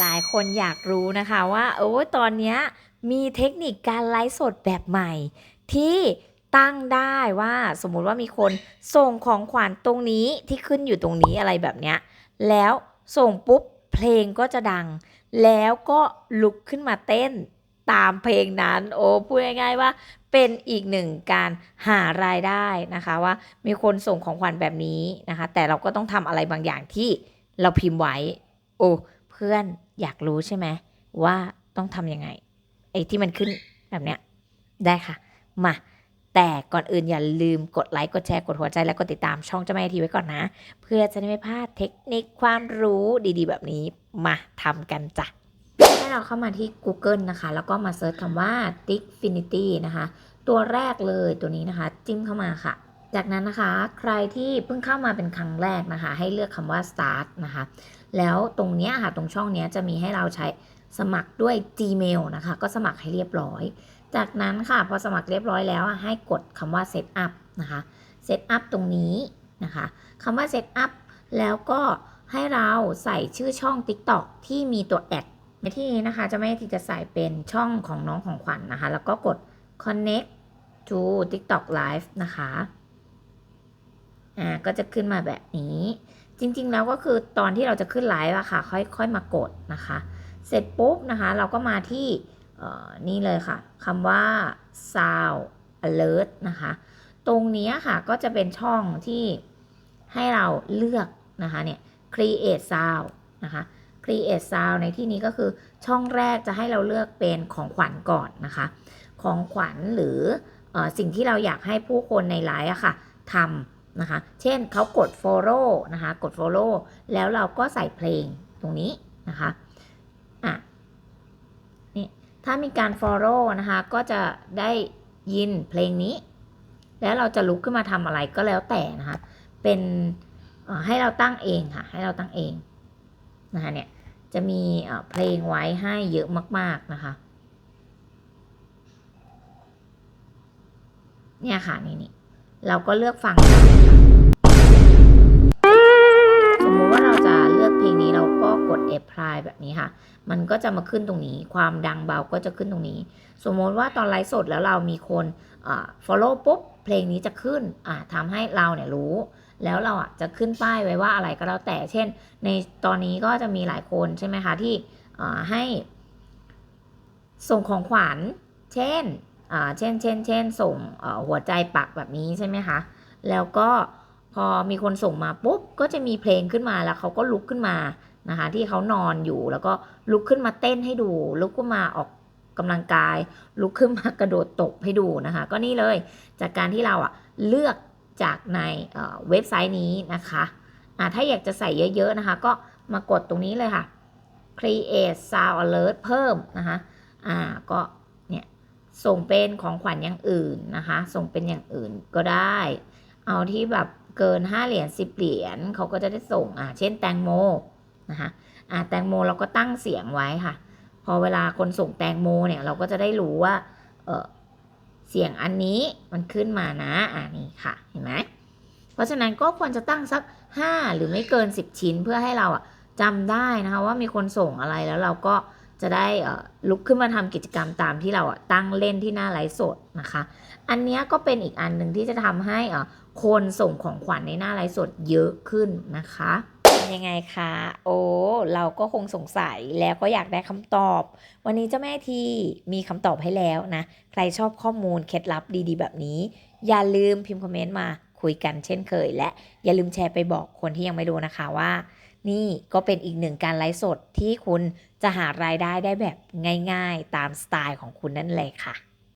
หลายคนอยากรู้นะคะว่าโอ้ตอนนี้มีเทคนิคการไลฟ์สดแบบใหม่ ที่ตั้งได้ว่าสมมุติว่ามีคนส่งของขวัญตรงนี้ที่ขึ้นอยู่ตรงนี้อะไรแบบเนี้ยแล้วส่งปุ๊บเพลงก็จะดัง แล้วก็ลุกขึ้นมาเต้นตามเพลงนั้น โอ้พูดง่ายๆว่าเป็นอีกหนึ่งการหารายได้นะคะว่ามีคนส่งของขวัญแบบนี้นะคะ แต่เราก็ต้องทำอะไรบางอย่างที่เราพิมพ์ไว้ โอ้เพื่อน อยากรู้ใช่ไหมว่าต้องทำยังไงไอ้ที่มันขึ้นแบบเนี้ยได้ค่ะ มา แต่ก่อนอื่นอย่าลืมกดไลค์กดแชร์กดหัวใจและกดติดตามช่องเจ้าแม่ทีไว้ก่อนนะ เพื่อจะได้ไม่พลาดเทคนิคความรู้ดีๆ แบบนี้มาทำกันจ้ะให้เราเข้ามาที่ Google นะคะ แล้วก็มาเซิร์ชคำว่า Dickfinity นะคะ ตัวแรกเลยตัวนี้นะคะ จิ้มเข้ามาค่ะ จากนั้นนะคะ ใครที่เพิ่งเข้ามาเป็นครั้งแรกนะคะ ให้เลือกคำว่า start นะคะ แล้วตรงเนี้ยค่ะ ตรงช่องเนี้ยจะมีให้เราใช้สมัครด้วย Gmail นะคะ ก็สมัครให้เรียบร้อย จากนั้นค่ะ พอสมัครเรียบร้อยแล้วให้กดคำว่า set up นะคะ set up ตรงนี้นะคะคำว่า set up แล้วก็ให้เราใส่ชื่อช่อง TikTok ที่มีตัวแอดในที่นี้นะคะ จะไม่ที่จะใส่เป็นช่องของน้องของขวัญนนะคะ แล้วก็กด connect to TikTok live นะคะ อ่าก็จะขึ้นมาแบบนี้ จริงๆแล้วก็คือตอนที่เราจะขึ้นไลฟ์อะค่ะ ค่อยๆมากดนะคะ เสร็จปุ๊บนะคะ เราก็มาที่นี่เลยค่ะคำว่า sound alert นะคะ ตรงนี้ค่ะก็จะเป็นช่องที่ให้เราเลือกนะคะเนี่ย create sound นะคะ create sound ในที่นี้ก็คือช่องแรกจะให้เราเลือกเป็นของขวัญก่อนนะคะ ของขวัญหรืออสิ่งที่เราอยากให้ผู้คนในไลฟ์อะค่ะทำ นะคะ เช่นเขากด follow นะคะ กด follow แล้วเราก็ใส่เพลงตรงนี้นะคะอะนี่ถ้ามีการ follow นะคะ ก็จะได้ยินเพลงนี้ แล้วเราจะลุกขึ้นมาทำอะไรก็แล้วแต่นะคะ เป็นให้เราตั้งเองค่ะ ให้เราตั้งเองนะคะเนี่ย จะมีเอ่อเพลงไว้ให้เยอะมาก ๆนะคะ เนี่ยค่ะนี่นี่ เราก็เลือกฟังสมมุติว่าเราจะเลือกเพลงนี้เราก็กด apply แบบนี้ค่ะ มันก็จะมาขึ้นตรงนี้ ความดังเบาก็จะขึ้นตรงนี้ สมมติว่าตอนไลฟ์สดแล้วเรามีคนอ่า follow ปุ๊บ เพลงนี้จะขึ้นทำให้เราเนี่ยรู้แล้วเราอะจะขึ้นป้ายไว้ว่าอะไรก็แล้วแต่ เช่น ในตอนนี้ก็จะมีหลายคนใช่ไหมคะที่ให้ส่งของขวัญ เช่น เช่นเช่นเช่นส่งหัวใจปักแบบนี้ใช่ไหมคะ แล้วก็พอมีคนส่งมาปุ๊บก็จะมีเพลงขึ้นมาแล้วเขาก็ลุกขึ้นมานะคะที่เขานอนอยู่แล้วก็ลุกขึ้นมาเต้นให้ดู ลุกขึ้นมาออกกำลังกาย ลุกขึ้นมากระโดดตบให้ดูนะคะ ก็นี่เลยจากการที่เราอะเลือกจากในเว็บไซต์นี้นะคะถ้าอยากจะใส่เยอะๆนะคะ ก็มากดตรงนี้เลยค่ะ create sound alert เพิ่มนะคะอ่าก็ ส่งเป็นของขวัญอย่างอื่นนะคะ ส่งเป็นอย่างอื่นก็ได้ เอาที่แบบเกิน 5 เหรียญ10 เหรียญเขาก็จะได้ส่งอ่าเช่นแตงโมนะคะอ่าแตงโมเราก็ตั้งเสียงไว้ค่ะ พอเวลาคนส่งแตงโมเนี่ยเราก็จะได้รู้ว่าเออเสียงอันนี้มันขึ้นมานะอ่านี่ค่ะเห็นไหมเพราะฉะนั้นก็ควรจะตั้งสัก 5 หรือไม่เกิน 10 ชิ้นเพื่อให้เราอะจำได้นะคะว่ามีคนส่งอะไรแล้วเราก็ จะได้ลุกขึ้นมาทำกิจกรรมตามที่เราตั้งเล่นที่หน้าไลฟ์สดนะคะ อันนี้ก็เป็นอีกอันหนึ่งที่จะทำให้คนส่งของขวัญในหน้าไลฟ์สดเยอะขึ้นนะคะเป็นยังไงคะ โอ้ เราก็คงสงสัยแล้วก็อยากได้คำตอบ วันนี้เจ้าแม่ทีมีคำตอบให้แล้วนะ ใครชอบข้อมูลเคล็ดลับดีๆ แบบนี้ อย่าลืมพิมพ์คอมเมนต์มา คุยกันเช่นเคย และอย่าลืมแชร์ไปบอกคนที่ยังไม่รู้นะคะว่า นี่ก็เป็นอีกหนึ่งการไลฟ์สดที่คุณจะหารายได้ได้แบบง่าย ๆ ตามสไตล์ของคุณนั่นเลยค่ะ